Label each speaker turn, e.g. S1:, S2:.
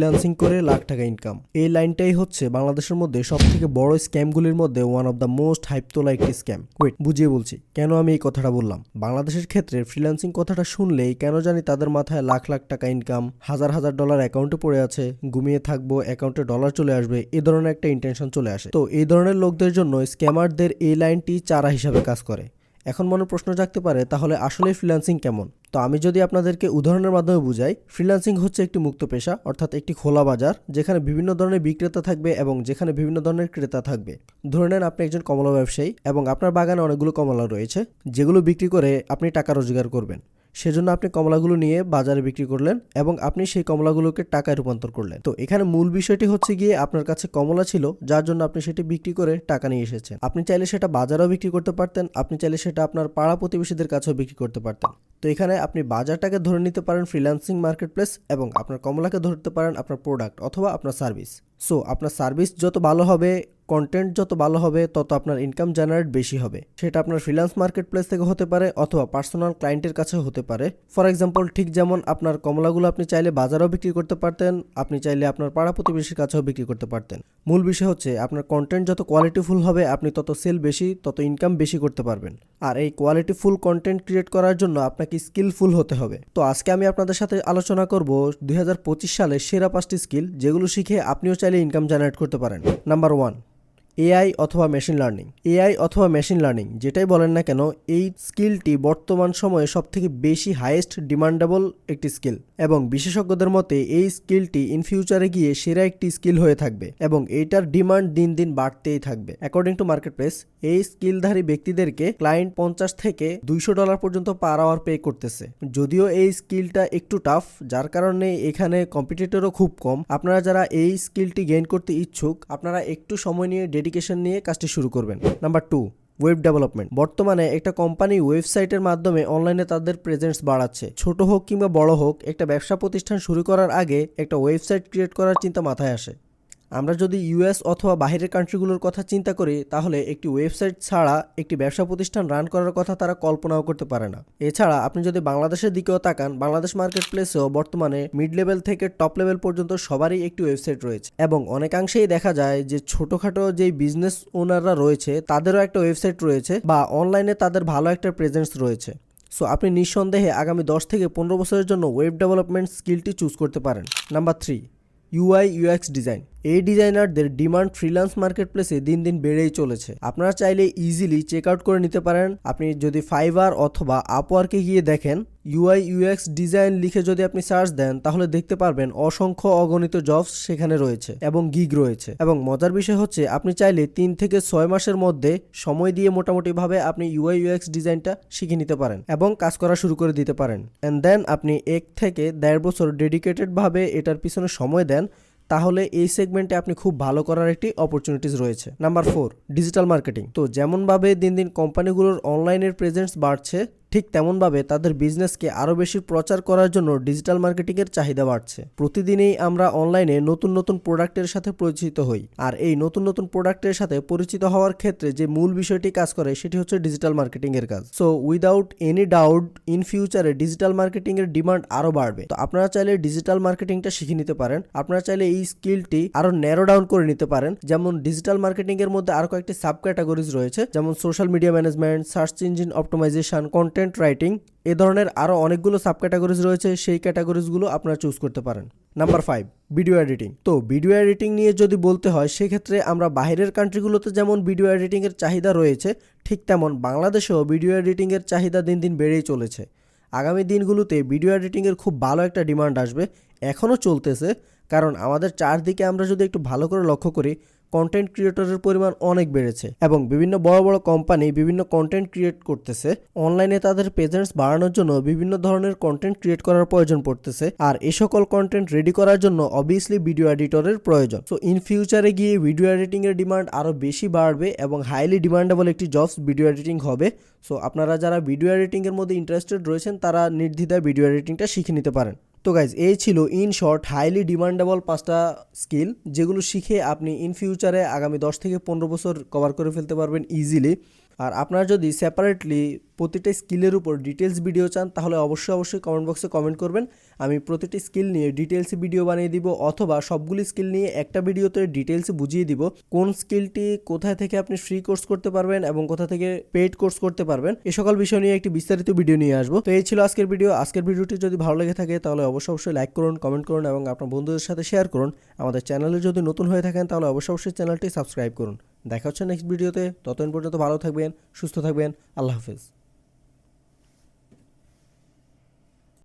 S1: Freelancing করে লাখ টাকা income এই লাইনটাই হচ্ছে বাংলাদেশের মধ্যে সব থেকে বড় স্ক্যামগুলির মধ্যে one of the most hype তোলা একটি স্ক্যাম ওয়েট বুঝিয়ে বলছি, কেন আমি এই কথাটা বললাম? বাংলাদেশের ক্ষেত্রে ফ্রিল্যান্সিং কথাটা শুনলেই কেন জানি তাদের মাথায় লাখ লাখ টাকা ইনকাম হাজার হাজার ডলার অ্যাকাউন্টে পড়ে আছে, ঘুমিয়ে থাকব অ্যাকাউন্টে ডলার চলে আসবে, এ ধরনের একটা ইন্টেনশন চলে আসে। তো এই ধরনের লোকদের জন্য স্ক্যামারদের এই লাইনটি চারা হিসাবে কাজ করে। এখন মনে প্রশ্ন জাগতে পারে, তাহলে আসলে ফ্রিল্যান্সিং কেমন? তো আমি যদি আপনাদেরকে উদাহরণের মাধ্যমে বুঝাই ফ্রিল্যান্সিং হচ্ছে একটি মুক্ত পেশা, অর্থাৎ একটি খোলা বাজার, যেখানে বিভিন্ন ধরনের বিক্রেতা থাকবে এবং যেখানে বিভিন্ন ধরনের ক্রেতা থাকবে। ধরে নেন আপনি একজন কমলা ব্যবসায়ী এবং আপনার বাগানে অনেকগুলো কমলা রয়েছে, যেগুলো বিক্রি করে আপনি টাকা রোজগার করবেন। সেজন্য আপনি কমলাগুলো নিয়ে বাজারে বিক্রি করলেন এবং আপনি সেই কমলাগুলোকে টাকায় রূপান্তর করলেন। তো এখানে মূল বিষয়টি হচ্ছে গিয়ে আপনার কাছে কমলা ছিল, যার জন্য আপনি সেটি বিক্রি করে টাকা নিয়ে এসেছেন। আপনি চাইলে সেটা বাজারেও বিক্রি করতে পারতেন, আপনি চাইলে সেটা আপনার পাড়া প্রতিবেশীদের কাছেও বিক্রি করতে পারতেন। তো এখানে আপনি বাজারটাকে ধরে নিতে পারেন ফ্রিল্যান্সিং মার্কেট প্লেস এবং আপনার কমলাকে ধরতে পারেন আপনার প্রোডাক্ট অথবা আপনার সার্ভিস সো আপনার সার্ভিস যত ভালো হবে কন্টেন্ট যত ভালো হবে, তত আপনার ইনকাম জেনারেট বেশি হবে। সেটা আপনার ফ্রিল্যান্স মার্কেট প্লেস থেকে হতে পারে অথবা পার্সোনাল ক্লায়েন্টের কাছে হতে পারে। ফর এক্সাম্পল ঠিক যেমন আপনার কমলাগুলো আপনি চাইলে বাজারেও বিক্রি করতে পারতেন, আপনি চাইলে আপনার পাড়া প্রতিবেশীর কাছেও বিক্রি করতে পারতেন। মূল বিষয় হচ্ছে, আপনার কন্টেন্ট যত কোয়ালিটিফুল হবে, আপনি তত সেল বেশি, তত ইনকাম বেশি করতে পারবেন। আর এই কোয়ালিটিফুল কন্টেন্ট ক্রিয়েট করার জন্য আপনাকে স্কিলফুল হতে হবে। তো আজকে আমি আপনাদের সাথে আলোচনা করব দুই হাজার পঁচিশ সালে সেরা পাঁচটি স্কিল যেগুলো শিখে আপনিও চাইলে ইনকাম জেনারেট করতে পারেন। নাম্বার ওয়ান এআই অথবা মেশিন লার্নিং এআই অথবা মেশিন লার্নিং যেটাই বলেন না কেন, এই স্কিলটি বর্তমান সময়ে সবথেকে বেশি হাইয়েস্ট ডিমান্ডেবল একটি স্কিল এবং বিশেষজ্ঞদের মতে, এই স্কিলটি ইন ফিউচারে গিয়ে সেরা একটি স্কিল হয়ে থাকবে এবং এটার ডিমান্ড দিন দিন বাড়তেই থাকবে। অ্যাকর্ডিং টু মার্কেট প্লেস এই স্কিলধারী ব্যক্তিদেরকে ক্লায়েন্ট পঞ্চাশ থেকে দুইশো ডলার পর্যন্ত পার আওয়ার পে করতেছে। যদিও এই স্কিলটা একটু টাফ, যার কারণে এখানে কম্পিটিটরও খুব কম। আপনারা যারা এই স্কিলটি গেইন করতে ইচ্ছুক, আপনারা একটু সময় নিয়ে ডেডিকেশন নিয়ে কাজটি শুরু করবেন। নাম্বার টু ওয়েব ডেভেলপমেন্ট বর্তমানে একটা কোম্পানি ওয়েবসাইটের মাধ্যমে অনলাইনে তাদের প্রেজেন্স বাড়াচ্ছে। ছোট হোক কিংবা বড় হোক, একটা ব্যবসা প্রতিষ্ঠান শুরু করার আগে একটা ওয়েবসাইট ক্রিয়েট করার চিন্তা মাথায় আসে। আমরা যদি ইউএস অথবা বাইরের কান্ট্রিগুলোর কথা চিন্তা করি, তাহলে একটি ওয়েবসাইট ছাড়া একটি ব্যবসা প্রতিষ্ঠান রান করার কথা তারা কল্পনাও করতে পারে না। এছাড়া আপনি যদি বাংলাদেশের দিকেও তাকান, বাংলাদেশ মার্কেট প্লেসেও বর্তমানে মিড লেভেল থেকে টপ লেভেল পর্যন্ত সবারই একটি ওয়েবসাইট রয়েছে এবং অনেকাংশেই দেখা যায় যে ছোটোখাটো যেই বিজনেস ওনাররা রয়েছে, তাদেরও একটা ওয়েবসাইট রয়েছে বা অনলাইনে তাদের ভালো একটা প্রেজেন্স রয়েছে। সো আপনি নিঃসন্দেহে আগামী দশ থেকে পনেরো বছরের জন্য ওয়েব ডেভেলপমেন্ট স্কিলটি চুজ করতে পারেন। Number three UI UX design এই ডিজাইনারদের ডিমান্ড ফ্রিল্যান্স মার্কেট প্লেসে দিন দিন বেড়েই চলেছে। আপনারা চাইলে ইজিলি চেক আউট করে নিতে পারেন। আপনি যদি ফাইবার অথবা আপওয়ার্কে গিয়ে দেখেন ইউআই ইউএক্স ডিজাইন লিখে যদি আপনি সার্চ দেন, তাহলে দেখতে পারবেন অসংখ্য অগণিত জবস সেখানে রয়েছে এবং গিগ রয়েছে। এবং মজার বিষয় হচ্ছে, আপনি চাইলে তিন থেকে ছয় মাসের মধ্যে সময় দিয়ে মোটামুটিভাবে আপনি ইউআই ইউএক্স ডিজাইনটা শিখে নিতে পারেন এবং কাজ করা শুরু করে দিতে পারেন। অ্যান্ড দেন আপনি এক থেকে দেড় বছর ডেডিকেটেডভাবে এটার পিছনে সময় দেন তাহলে এই সেগমেন্টে আপনি খুব ভালো করার একটি অপরচুনিটিস রয়েছে। নাম্বার ফোর ডিজিটাল মার্কেটিং তো যেমনভাবে দিন দিন কোম্পানিগুলোর অনলাইনের প্রেজেন্স বাড়ছে ঠিক তেমনভাবে তাদের বিজনেসকে আরও বেশি প্রচার করার জন্য ডিজিটাল মার্কেটিংয়ের চাহিদা বাড়ছে। প্রতিদিনেই আমরা অনলাইনে নতুন নতুন প্রোডাক্টের সাথে পরিচিত হই। আর এই নতুন নতুন প্রোডাক্টের সাথে পরিচিত হওয়ার ক্ষেত্রে যে মূল বিষয়টি কাজ করে সেটি হচ্ছে ডিজিটাল মার্কেটিংয়ের কাজ। So without any doubt in ফিউচারে ডিজিটাল মার্কেটিংয়ের ডিমান্ড আরও বাড়বে। তো আপনারা চাইলে ডিজিটাল মার্কেটিংটা শিখে নিতে পারেন। আপনারা চাইলে এই স্কিলটি আরও ন্যারো ডাউন করে নিতে পারেন। যেমন ডিজিটাল মার্কেটিংয়ের মধ্যে আরও কয়েকটি সাব ক্যাটাগরিজ রয়েছে। যেমন social media management search engine optimisation content content writing এ ধরনের আরও অনেকগুলো সাব ক্যাটাগরিজ রয়েছে, সেই ক্যাটাগরিজগুলো আপনারা চুজ করতে পারেন। নাম্বার ফাইভ ভিডিও এডিটিং তো ভিডিও এডিটিং নিয়ে যদি বলতে হয়, সেক্ষেত্রে আমরা বাইরের কান্ট্রিগুলোতে যেমন ভিডিও এডিটিংয়ের চাহিদা রয়েছে, ঠিক তেমন বাংলাদেশেও ভিডিও এডিটিংয়ের চাহিদা দিন দিন বেড়েই চলেছে। আগামী দিনগুলোতে ভিডিও এডিটিংয়ের খুব ভালো একটা ডিমান্ড আসবে, এখনও চলতেছে। কারণ আমাদের চারদিকে আমরা যদি একটু ভালো করে লক্ষ্য করি কন্টেন্ট ক্রিয়েটরের পরিমাণ অনেক বেড়েছে এবং বিভিন্ন বড় বড় কোম্পানি বিভিন্ন কন্টেন্ট ক্রিয়েট করতেছে। অনলাইনে তাদের প্রেজেন্স বাড়ানোর জন্য বিভিন্ন ধরনের কন্টেন্ট ক্রিয়েট করার প্রয়োজন পড়তেছে আর এ সকল কন্টেন্ট রেডি করার জন্য অবভিয়াসলি ভিডিও এডিটরের প্রয়োজন। সো ইন ফিউচারে গিয়ে ভিডিও এডিটিং এর ডিমান্ড আরও বেশি বাড়বে এবং হাইলি ডিমান্ডেবল একটি জবস ভিডিও এডিটিং হবে। সো আপনারা যারা ভিডিও এডিটিং এর মধ্যে ইন্টারেস্টেড রয়েছেন, তারা নির্দ্বিধায় ভিডিও এডিটিংটা শিখে নিতে পারেন। তো গাইজ এই ছিল ইন শর্ট হাইলি ডিমান্ডেবল পাঁচটা স্কিল যেগুলো শিখে আপনি ইন ফিউচারে আগামী দশ থেকে পনেরো বছর কভার করে ফেলতে পারবেন ইজিলি আর আপনারা যদি সেপারেটলি প্রতিটা স্কিলের উপর ডিটেলস ভিডিও চান, তাহলে অবশ্যই অবশ্যই কমেন্ট বক্সে কমেন্ট করবেন। আমি প্রতিটি স্কিল নিয়ে ডিটেলসে ভিডিও বানিয়ে দিব, অথবা সবগুলি স্কিল নিয়ে একটা ভিডিওতে ডিটেলসে বুঝিয়ে দিব, কোন স্কিলটি কোথায় থেকে আপনি ফ্রি কোর্স করতে পারবেন এবং কোথা থেকে পেইড কোর্স করতে পারবেন, এ সকল বিষয় নিয়ে একটি বিস্তারিত ভিডিও নিয়ে আসব। তো এই ছিল আজকের ভিডিও আজকের ভিডিওটি যদি ভালো লেগে থাকে, তাহলে অবশ্যই অবশ্যই লাইক করুন কমেন্ট করুন এবং আপনার বন্ধুদের সাথে শেয়ার করুন। আমাদের চ্যানেলে যদি নতুন হয়ে থাকেন, তাহলে অবশ্যই অবশ্যই চ্যানেলটি সাবস্ক্রাইব করুন। দেখা হচ্ছে নেক্সট ভিডিওতে ততদিন পর্যন্ত ভালো থাকবেন সুস্থ থাকবেন। আল্লাহ হাফেজ।